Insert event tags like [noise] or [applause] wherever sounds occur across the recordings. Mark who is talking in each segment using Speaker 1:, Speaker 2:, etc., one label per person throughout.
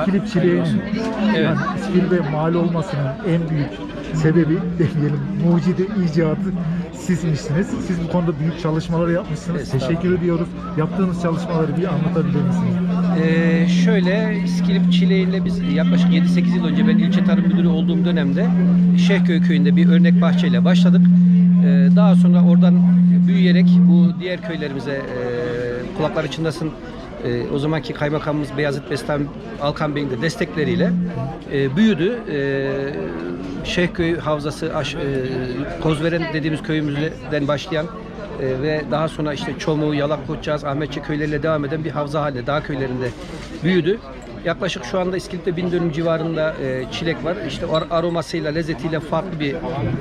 Speaker 1: İskilip çileğinin
Speaker 2: Evet.
Speaker 1: yani İskilip'e mal olmasının en büyük sebebi demeyelim mucidi icadı sizmişsiniz. Siz bu konuda büyük çalışmalar yapmışsınız. Teşekkür ediyoruz. Yaptığınız çalışmaları bir anlatabilir misiniz?
Speaker 2: Ee, şöyle İskilip Çileği'yle biz yaklaşık 7-8 yıl önce ben ilçe tarım müdürü olduğum dönemde Şehköy köyünde bir örnek bahçeyle başladık. Ee, daha sonra oradan büyüyerek bu diğer köylerimize e, kulakları çınlasın e, o zamanki kaymakamımız Beyazıt Bestan Alkan Bey'in de destekleriyle e, büyüdü. E, Şehköy Havzası, Aş, e, Kozveren dediğimiz köyümüzden başlayan e, ve daha sonra işte Çomu, Yalak, Koçcağız, Ahmetçe köyleriyle devam eden bir havza haline dağ köylerinde büyüdü. Yaklaşık şu anda İskilip'te bin dönüm civarında e, çilek var. İşte ar- aromasıyla, lezzetiyle farklı bir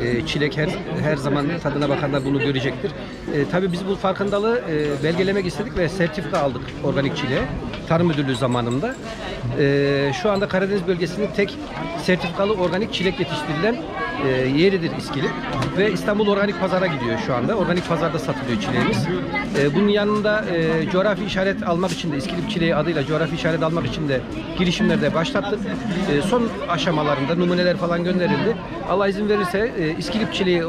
Speaker 2: e, çilek her her zaman tadına bakanlar bunu görecektir. E, tabii biz bu farkındalığı e, belgelemek istedik ve sertifika aldık organik çileğe. Tarım Müdürlüğü zamanında. E, şu anda Karadeniz bölgesinin tek sertifikalı organik çilek yetiştirilen e, yeridir İskilip ve İstanbul Organik Pazar'a gidiyor şu anda. Organik pazarda satılıyor çileğimiz. E, bunun yanında e, coğrafi işaret almak için de İskilip çileği adıyla coğrafi işaret almak için de girişimlerde başlattık. E, son aşamalarında numuneler falan gönderildi. Allah izin verirse e, İskilip çileği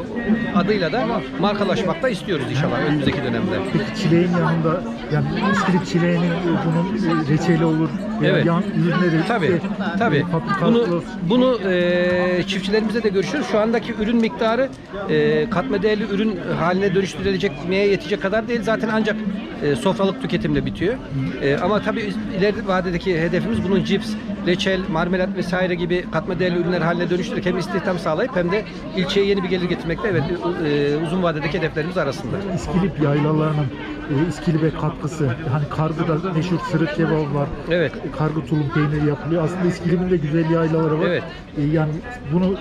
Speaker 2: adıyla da markalaşmakta istiyoruz inşallah önümüzdeki dönemde.
Speaker 1: Peki çileğin yanında yani İskilip çileğinin bunun reçeli olur
Speaker 2: Evet.
Speaker 1: yan ürünleri
Speaker 2: Tabii,
Speaker 1: de,
Speaker 2: tabii.
Speaker 1: e,
Speaker 2: Bunu bunu e, çiftçilerimizle de görüşüyoruz. Şu andaki ürün miktarı e, katma değerli ürün haline dönüştürülecek meye yetecek kadar değil. Zaten ancak e, sofralık tüketimle bitiyor. E, ama tabii ileri vadedeki hedefimiz bunun cips, reçel, marmelat vesaire gibi katma değerli ürünler haline dönüştürerek hem istihdam sağlayıp hem de ilçeye yeni bir gelir getirmekte evet e, uzun vadedeki hedeflerimiz arasında.
Speaker 1: İskilip yaylalarının e, İskilip'e katkısı hani kargıda meşhur sırık kebabı var.
Speaker 2: Evet.
Speaker 1: Kargı tulum peyniri yapılıyor. Aslında İskilip'in de güzel yaylaları var.
Speaker 2: Evet.
Speaker 1: E, yani bunu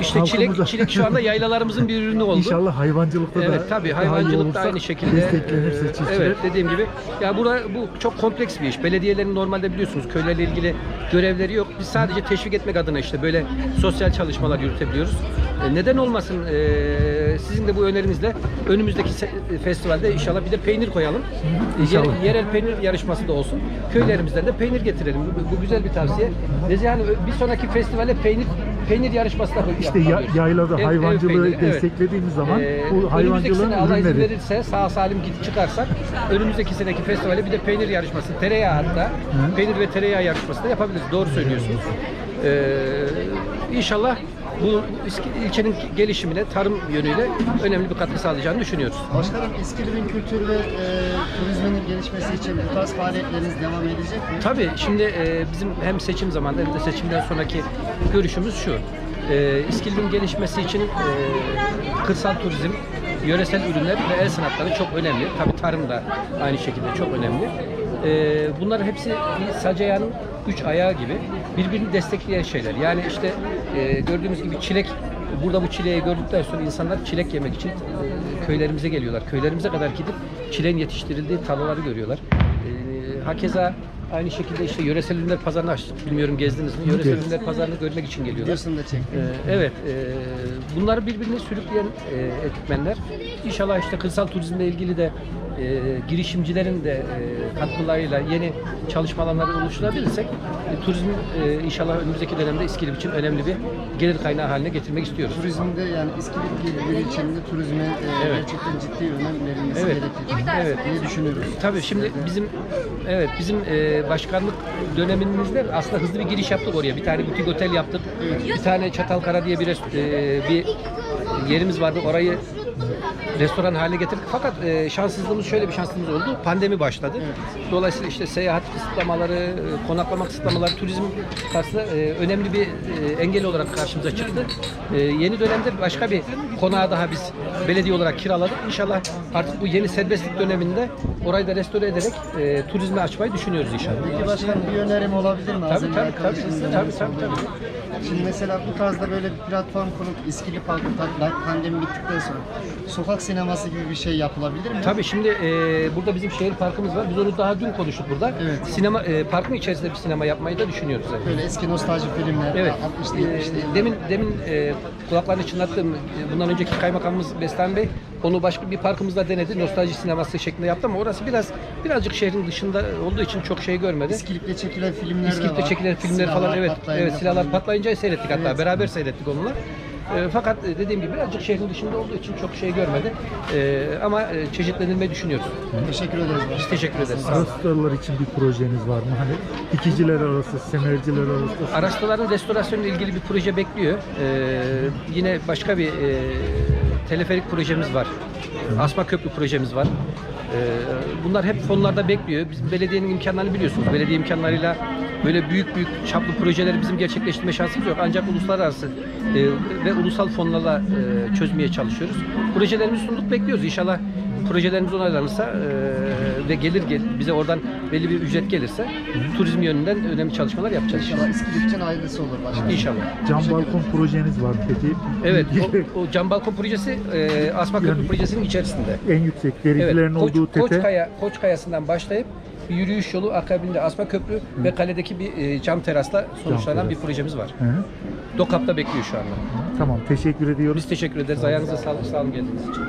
Speaker 2: İşte çilek,
Speaker 1: halkımıza-
Speaker 2: çilek şu anda yaylalarımızın bir ürünü oldu.
Speaker 1: İnşallah hayvancılıkta da
Speaker 2: Evet tabii
Speaker 1: daha iyi
Speaker 2: hayvancılık da aynı şekilde
Speaker 1: desteklenirse
Speaker 2: e,
Speaker 1: çiftçiler.
Speaker 2: Evet dediğim gibi ya bura bu çok kompleks bir iş. Belediyelerin normalde biliyorsunuz köylerle ilgili görevleri yok. Biz sadece teşvik etmek adına işte böyle sosyal çalışmalar yürütebiliyoruz. E, neden olmasın e, sizin de bu önerinizle önümüzdeki festivalde inşallah bir de peynir koyalım.
Speaker 1: İnşallah.
Speaker 2: yer- yerel peynir yarışması da olsun. Köylerimizden de peynir getirelim. Bu, bu güzel bir tavsiye. Nezihe bir sonraki festivale peynir peynir yarışması da
Speaker 1: İşte ya- yaylada hayvancılığı desteklediğimiz zaman bu hayvancılığın
Speaker 2: Ee, Allah izin
Speaker 1: ürünleri.
Speaker 2: verirse sağ salim gidip çıkarsak önümüzdeki seneki festivale bir de peynir yarışması, tereyağı hatta peynir ve tereyağı yarışması da yapabiliriz. Doğru söylüyorsunuz. Ee, inşallah bu ilçenin gelişimine tarım yönüyle önemli bir katkı sağlayacağını düşünüyoruz.
Speaker 3: Başkanım İskilip'in kültür ve e, turizminin gelişmesi için bu tarz faaliyetleriniz devam edecek mi?
Speaker 2: Tabii şimdi e, bizim hem seçim zamanında hem de seçimden sonraki görüşümüz şu. E, İskilip'in gelişmesi için e, kırsal turizm, yöresel ürünler ve el sanatları çok önemli. Tabii tarım da aynı şekilde çok önemli. E, bunlar hepsi bir sac ayağının üç ayağı gibi birbirini destekleyen şeyler. Yani işte e, gördüğümüz gibi çilek Burada bu çileği gördükten sonra insanlar çilek yemek için e, köylerimize geliyorlar. Köylerimize kadar gidip çileğin yetiştirildiği tarlaları görüyorlar. E, hakeza aynı şekilde işte yöresel ürünler pazarını açtık. Bilmiyorum gezdiniz mi? Yöresel
Speaker 1: Gezdim.
Speaker 2: ürünler pazarını görmek için geliyorlar.
Speaker 3: Videosunu da çektim.
Speaker 2: Ee, evet, e, bunları birbirine sürükleyen e, etmenler. İnşallah işte kırsal turizmle ilgili de e, girişimcilerin de e, katkılarıyla yeni çalışma alanları oluşturabilirsek e, turizm e, inşallah önümüzdeki dönemde İskilip için önemli bir gelir kaynağı haline getirmek istiyoruz.
Speaker 3: Turizmde yani İskilip gibi bir ilçenin turizme e,
Speaker 2: Evet.
Speaker 3: gerçekten ciddi önem verilmesi
Speaker 2: Evet.
Speaker 3: gerekir.
Speaker 2: Evet.
Speaker 3: diye düşünüyoruz.
Speaker 2: Tabii şimdi bizim evet bizim e, başkanlık dönemimizde aslında hızlı bir giriş yaptık oraya. Bir tane butik otel yaptık. Bir tane Çatalkara diye bir e, bir yerimiz vardı. Orayı restoran haline getirdik. Fakat e, şanssızlığımız şöyle bir şanssızlığımız oldu. Pandemi başladı. Dolayısıyla işte seyahat kısıtlamaları, e, konaklama kısıtlamaları, turizm karşısında e, önemli bir e, engel olarak karşımıza çıktı. E, yeni dönemde başka bir konağı daha biz belediye olarak kiraladık. İnşallah artık bu yeni serbestlik döneminde orayı da restore ederek e, turizme açmayı düşünüyoruz inşallah.
Speaker 3: Peki başkanım bir önerim olabilir mi?
Speaker 2: Tabii tabii tabii.
Speaker 3: arkadaşınızla
Speaker 2: Tabii tabii tabii.
Speaker 3: Şimdi mesela bu tarzda böyle bir platform kurup İskilip halkı ta- pandemi bittikten sonra sokak sineması gibi bir şey yapılabilir mi?
Speaker 2: Tabii şimdi e, burada bizim şehir parkımız var. Biz onu daha dün konuştuk burada.
Speaker 3: Evet.
Speaker 2: Sinema e, parkın içerisinde bir sinema yapmayı da düşünüyoruz.
Speaker 3: Böyle eski nostalji filmler,
Speaker 2: Evet.
Speaker 3: 60'lı
Speaker 2: Ee,
Speaker 3: 70'li yıllar.
Speaker 2: demin demin e, kulaklarını çınlattığım e, bundan önceki kaymakamımız Bestan Bey Onu başka bir parkımızda denedi. Nostalji sineması şeklinde yaptı ama orası biraz birazcık şehrin dışında olduğu için çok şey görmedi.
Speaker 3: İskilip'te çekilen filmler de
Speaker 2: İskilip'te
Speaker 3: var.
Speaker 2: çekilen filmler
Speaker 3: Silahlar
Speaker 2: falan evet
Speaker 3: patlayınca
Speaker 2: evet silahlar
Speaker 3: falan.
Speaker 2: patlayınca seyrettik hatta
Speaker 3: Evet.
Speaker 2: beraber seyrettik onunla. E, fakat e, dediğim gibi birazcık şehrin dışında olduğu için çok şey görmedi. E, ama e, çeşitlendirmeyi düşünüyoruz.
Speaker 3: Teşekkür ederiz.
Speaker 2: Biz teşekkür ederiz.
Speaker 1: Araçlarlar için bir projeniz var mı? Hani dikiciler arası, semerciler arası.
Speaker 2: Araçların restorasyonuyla ilgili bir proje bekliyor. Ee, yine başka bir e, teleferik projemiz var. Asma köprü projemiz var. Ee, bunlar hep fonlarda bekliyor. Bizim belediyenin imkanlarını biliyorsunuz. Belediye imkanlarıyla böyle büyük büyük çaplı projeleri bizim gerçekleştirme şansımız yok. Ancak uluslararası e, ve ulusal fonlarla e, çözmeye çalışıyoruz. Projelerimizi sunduk bekliyoruz. İnşallah projelerimiz onaylanırsa e, ve gelir gel, bize oradan belli bir ücret gelirse turizm yönünden önemli çalışmalar yapacağız inşallah.
Speaker 3: İnşallah İskilip için hayırlısı olur başkanım.
Speaker 2: İnşallah.
Speaker 1: Cam balkon projeniz var peki?
Speaker 2: Evet, o, [laughs] o cam balkon projesi e, Asma Köprü
Speaker 1: Yani-
Speaker 2: projesinin içerisinde.
Speaker 1: en yüksek dericilerin
Speaker 2: Evet, Koç,
Speaker 1: olduğu tepe.
Speaker 2: Koçkaya, Koçkaya'sından başlayıp bir yürüyüş yolu akabinde Asma Köprü ve kaledeki bir e, cam terasla sonuçlanan bir
Speaker 1: teras.
Speaker 2: projemiz var.
Speaker 1: Hı hı.
Speaker 2: Dokap'ta bekliyor şu anda.
Speaker 1: Tamam teşekkür ediyoruz.
Speaker 2: Biz teşekkür ederiz. Ayağınıza sağlık, sağ olun geldiğiniz için.